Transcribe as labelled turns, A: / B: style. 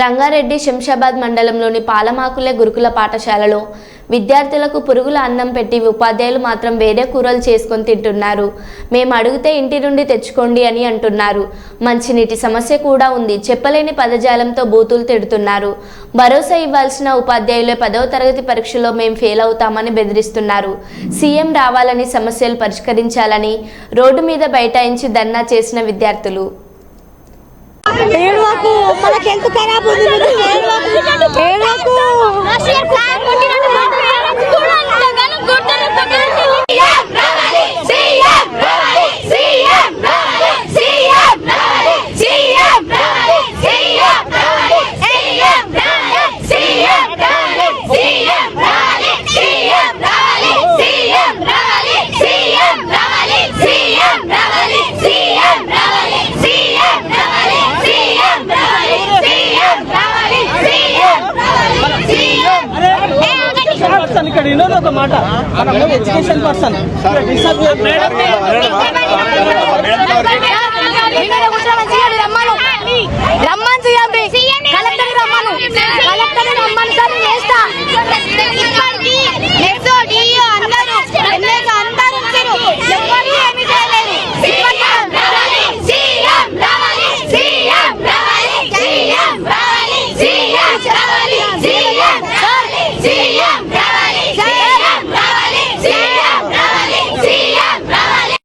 A: రంగారెడ్డి శంషాబాద్ మండలంలోని పాలమాకులే గురుకుల పాఠశాలలో విద్యార్థులకు పురుగుల అన్నం పెట్టి ఉపాధ్యాయులు మాత్రం వేరే కూరలు చేసుకొని తింటున్నారు. మేము అడిగితే ఇంటి నుండి తెచ్చుకోండి అని అంటున్నారు. మంచినీటి సమస్య కూడా ఉంది. చెప్పలేని పదజాలంతో బూతులు తిడుతున్నారు. భరోసా ఇవ్వాల్సిన ఉపాధ్యాయులే పదవ తరగతి పరీక్షలో మేము ఫెయిల్ అవుతామని బెదిరిస్తున్నారు. సీఎం రావాలని సమస్యలు పరిష్కరించాలని రోడ్డు మీద బైఠాయించి ధర్నా చేసిన విద్యార్థులు.
B: మనకి ఎంత ఖరాబ్ ఉంది? ఏడవకు
C: వినోద్ ఒక మాట ఎడ్యుకేషన్ పర్సన్
B: రమ్మని సీఎం కలెక్టర్ రమ్మను కలెక్టర్ రమ్మను సార్ వేస్తా